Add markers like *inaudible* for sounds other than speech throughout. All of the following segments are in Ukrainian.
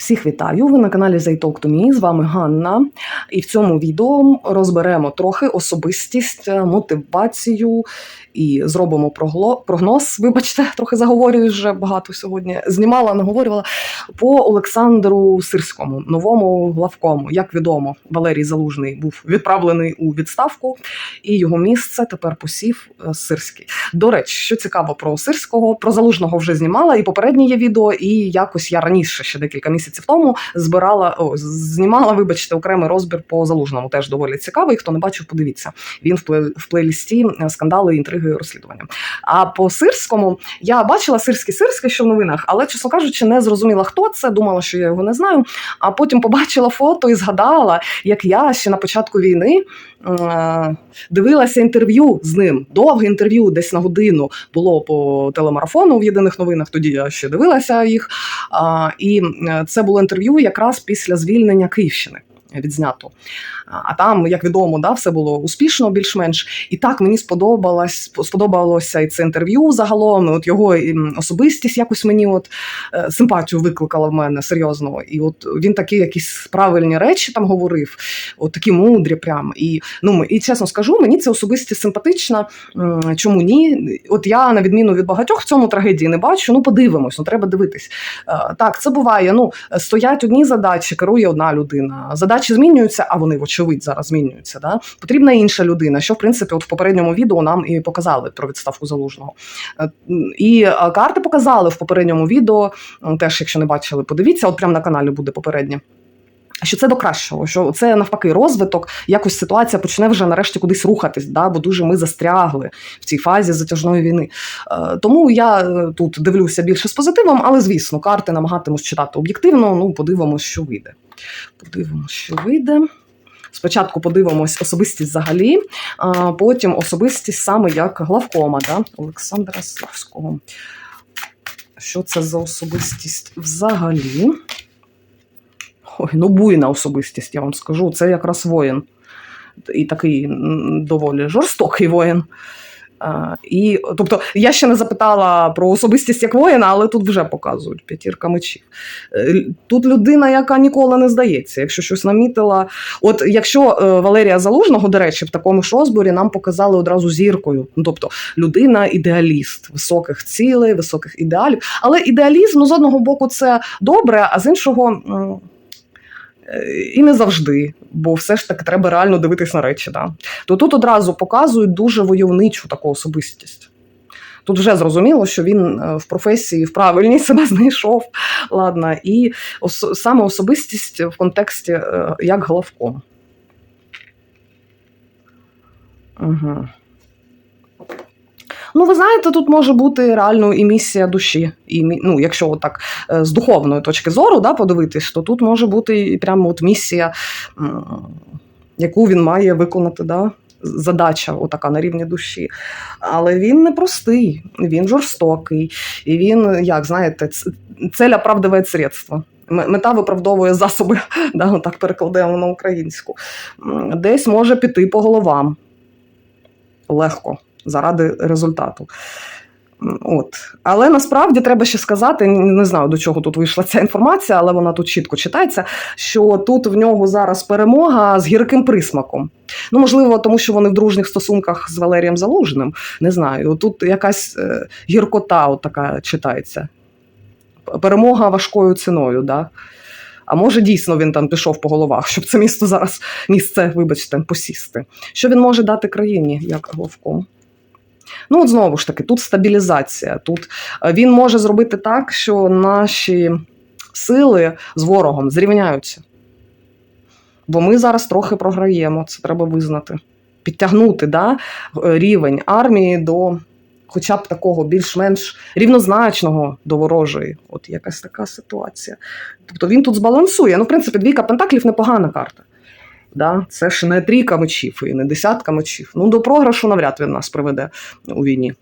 Всіх вітаю! Ви на каналі to Me, З вами Ганна. І в цьому відео розберемо трохи особистість, е, мотивацію і зробимо прогноз. Вибачте, *laughs* трохи заговорюю вже багато сьогодні. Знімала, наговорювала по Олександру Сирському, новому главкому. Як відомо, Валерій Залужний був відправлений у відставку, і його місце тепер посів е, Сирський. До речі, що цікаво про Сирського, про залужного вже знімала, і попереднє є відео, і якось я раніше, ще декілька місяців тому, збирала о, знімала, вибачте, окремий розбір по залужному. Теж доволі цікавий. Хто не бачив, подивіться. Він в, плей- в плейлісті е, скандали, інтриги, розслідування. А по сирському я бачила сирський сирський, що в новинах, але чесно кажучи, не зрозуміла, хто це. Думала, що я його не знаю. А потім побачила фото і згадала, як я ще на початку війни. Е, Дивилася інтерв'ю з ним, довге інтерв'ю, десь на годину було по телемарафону в єдиних новинах. Тоді я ще дивилася їх. І е, це було інтерв'ю якраз після звільнення Київщини. Відзнято. А там, як відомо, да, все було успішно, більш-менш. І так мені сподобалось, сподобалося і це інтерв'ю загалом. От його особистість якось мені от е, симпатію викликала в мене серйозно. І от він такі якісь правильні речі там говорив, от такі мудрі, прям. І ну і чесно скажу, мені ця особистість симпатична. Чому ні? От я, на відміну від багатьох, в цьому трагедії не бачу. Ну, подивимось, ну треба дивитись. Е, Так, це буває. Ну, стоять одні задачі, керує одна людина. Задачі змінюються, а вони, вочевидь, зараз змінюються. Да? Потрібна інша людина, що в принципі, от в попередньому відео нам і показали про відставку залужного. Е, І е, карти показали в попередньому відео. Теж, якщо не бачили, подивіться, от прямо на каналі буде попереднє. Що це до кращого, що це навпаки розвиток, якось ситуація почне вже нарешті кудись рухатись, да, бо дуже ми застрягли в цій фазі затяжної війни. Е, тому я е, тут дивлюся більше з позитивом, але звісно, карти намагатимусь читати об'єктивно. Ну, подивимось, що вийде. Подивимось, що вийде. Спочатку подивимось особистість взагалі, а потім особистість саме як главкома да? Олександра Славського. Що це за особистість взагалі? Ой, ну буйна особистість, я вам скажу. Це якраз воїн. І такий доволі жорстокий воїн. І, тобто, я ще не запитала про особистість як воїна, але тут вже показують п'ятірка мечів. Е, Тут людина, яка ніколи не здається, якщо щось намітила. От якщо е, Валерія Залужного, до речі, в такому ж розборі нам показали одразу зіркою. Ну, тобто людина ідеаліст, високих цілей, високих ідеалів. Але ідеалізм ну, з одного боку це добре, а з іншого. Е, І не завжди, бо все ж таки треба реально дивитись на речі. Да? То тут одразу показують дуже войовничу таку особистість. Тут вже зрозуміло, що він е, в професії в правильній *laughs* себе знайшов. Ладно, і ос- саме особистість в контексті е, як головком. Угу. Ну, ви знаєте, тут може бути реально і місія душі. І, ну, якщо так е, з духовної точки зору да, подивитись, то тут може бути і прямо от місія, яку він має виконати. Да? Задача отака на рівні душі. Але він не простий, він жорстокий. І він, як знаєте, цель оправдує средства. Мета виправдовує засоби, *laughs* да, так перекладаємо на українську. Десь може піти по головам легко заради результату. От. Але насправді треба ще сказати, не знаю до чого тут вийшла ця інформація, але вона тут чітко читається, що тут в нього зараз перемога з гірким присмаком. Ну, можливо, тому що вони в дружніх стосунках з Валерієм Залужним. Не знаю. Тут якась е, гіркота от така читається. Перемога важкою ціною, да? А може, дійсно він там пішов по головах, щоб це місто зараз місце, вибачте, посісти. Що він може дати країні як главком? Ну, от знову ж таки, тут стабілізація. Тут е, він може зробити так, що наші сили з ворогом зрівняються. Бо ми зараз трохи програємо, це треба визнати. Підтягнути да, е, рівень армії до хоча б такого більш-менш рівнозначного до ворожої. От якась така ситуація. Тобто він тут збалансує. Ну, в принципі, двійка пентаклів непогана карта. Да? Це ж не трійка мечів і не десятка мечів. Ну, до програшу навряд він нас приведе у війні.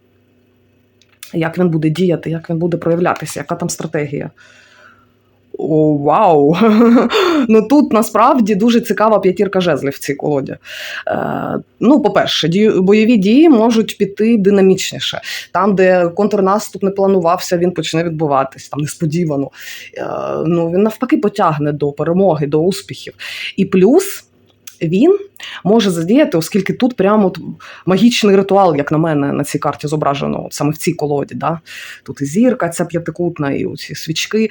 Як він буде діяти, як він буде проявлятися, яка там стратегія? О, вау! *laughs* ну тут насправді дуже цікава п'ятірка жезлів в цій колоді. Е, ну, по-перше, бойові дії можуть піти динамічніше. Там, де контрнаступ не планувався, він почне відбуватись там несподівано. Е, ну, він навпаки потягне до перемоги, до успіхів. І плюс. Він може задіяти, оскільки тут прямо магічний ритуал, як на мене, на цій карті зображено, от саме в цій колоді. Да? Тут і зірка, ця п'ятикутна, і ці свічки.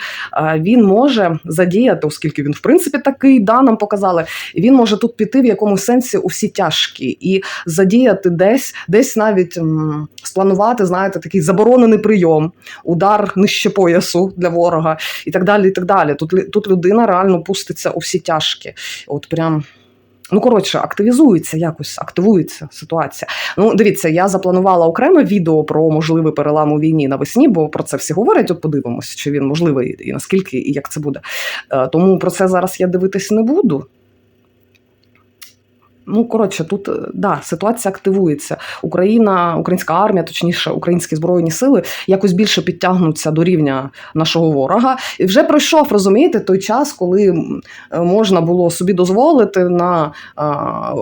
Він може задіяти, оскільки він, в принципі, такий, да, нам показали. І він може тут піти в якомусь сенсі у всі тяжкі і задіяти десь, десь навіть м, спланувати, знаєте, такий заборонений прийом, удар нижче поясу для ворога і так далі. і так далі. Тут, тут людина реально пуститься у всі тяжкі. От прям. Ну, коротше, активізується якось, активується ситуація. Ну, дивіться, я запланувала окреме відео про можливий перелам у війні навесні, бо про це всі говорять. От подивимось, чи він можливий і наскільки, і як це буде. Е, Тому про це зараз я дивитись не буду. Ну, коротше, тут е, да, ситуація активується. Україна, українська армія, точніше, українські збройні сили якось більше підтягнуться до рівня нашого ворога. І вже пройшов, розумієте, той час, коли е, можна було собі дозволити на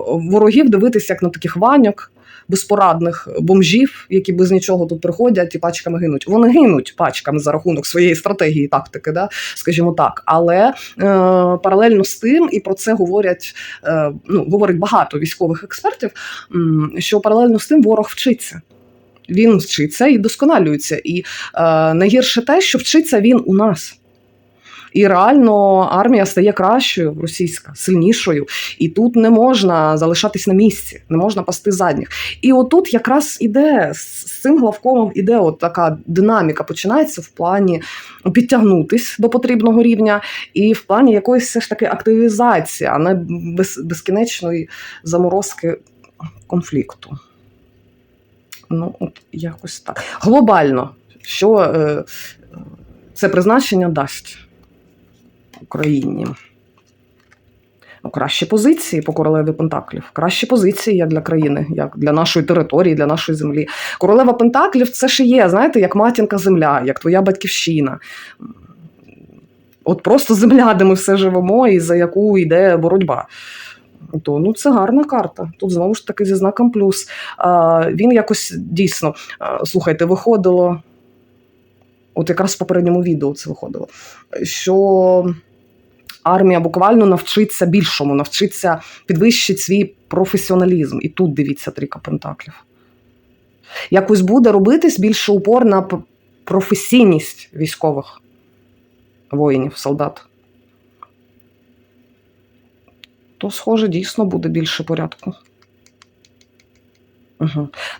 ворогів дивитися як на таких ваньок. Безпорадних бомжів, які без нічого тут приходять і пачками гинуть. Вони гинуть пачками за рахунок своєї стратегії, тактики, да, скажімо так. Але е, паралельно з тим, і про це говорять е, ну, говорить багато військових експертів, що паралельно з тим ворог вчиться. Він вчиться і досконалюється. І е, найгірше те, що вчиться він у нас. І реально армія стає кращою, російська, сильнішою. І тут не можна залишатись на місці, не можна пасти задніх. І отут якраз іде з цим главкомом іде от така динаміка починається в плані підтягнутись до потрібного рівня, і в плані якоїсь все ж таки активізації, а не без, безкінечної заморозки конфлікту. Ну, от якось так. Глобально, що е, це призначення дасть Україні? Ну, кращі позиції по королеві Пентаклів. Кращі позиції як для країни, як для нашої території, для нашої землі. Королева Пентаклів це ж є, знаєте, як матінка земля, як твоя батьківщина. От просто земля, де ми все живемо, і за яку йде боротьба. То ну це гарна карта. Тут знову ж таки зі знаком плюс. А, він якось дійсно, слухайте, виходило. От якраз в попередньому відео це виходило. Що армія буквально навчиться більшому, навчиться підвищити свій професіоналізм. І тут дивіться трійка пентаклів. Якось буде робитись більше упор на професійність військових воїнів, солдат. То, схоже, дійсно буде більше порядку.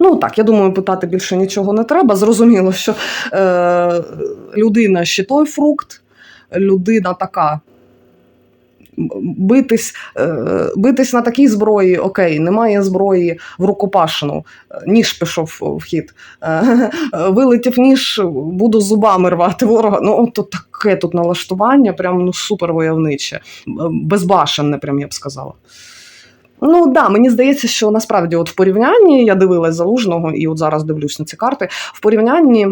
Ну так, я думаю, питати більше нічого не треба. Зрозуміло, що е, людина ще той фрукт, людина така. Битись, е, битись на такій зброї, окей, немає зброї в рукопашну, е, ніж пішов в хід. Е, вилетів ніж, буду зубами рвати ворога. Ну, от таке тут налаштування, прям ну, супер безбашенне, прям я б сказала. Ну да, мені здається, що насправді, от в порівнянні я дивилась залужного, і от зараз дивлюсь на ці карти. В порівнянні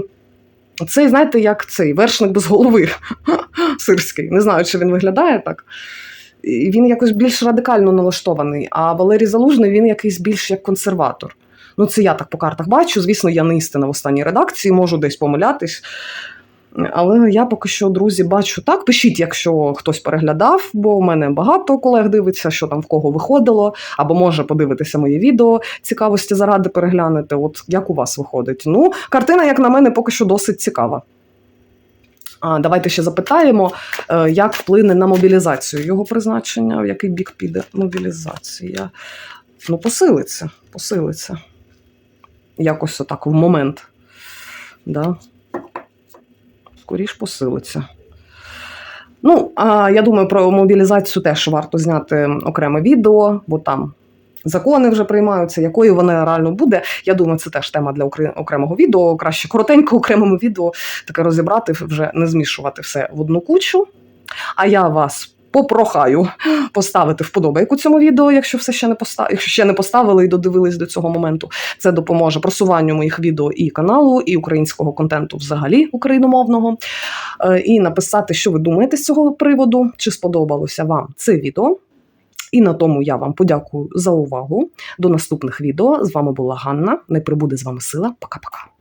цей, знаєте, як цей вершник без голови *laughs* сирський. Не знаю, чи він виглядає так. Він якось більш радикально налаштований, а Валерій Залужний він якийсь більш як консерватор. Ну, це я так по картах бачу. Звісно, я не істина в останній редакції, можу десь помилятись. Але я поки що, друзі, бачу так. Пишіть, якщо хтось переглядав, бо у мене багато колег дивиться, що там в кого виходило, або може подивитися моє відео цікавості заради переглянути. От як у вас виходить? Ну, картина, як на мене, поки що досить цікава. А, давайте ще запитаємо, е, як вплине на мобілізацію його призначення, в який бік піде мобілізація. Ну, посилиться, посилиться. Якось отак в момент. Да? Скоріш посилиться. Ну, а я думаю, про мобілізацію теж варто зняти окреме відео, бо там закони вже приймаються, якою вона реально буде. Я думаю, це теж тема для окремого відео. Краще коротенько *laughs* окремому відео таке розібрати, вже не змішувати все в одну кучу. А я вас попрохаю поставити вподобайку цьому відео, якщо все ще не постав... якщо ще не поставили і додивились до цього моменту. Це допоможе просуванню моїх відео і каналу, і українського контенту взагалі україномовного. е, і написати, що ви думаєте з цього приводу, чи сподобалося вам це відео. І на тому я вам подякую за увагу. До наступних відео. З вами була Ганна. Не прибуде з вами сила. Пока-пока.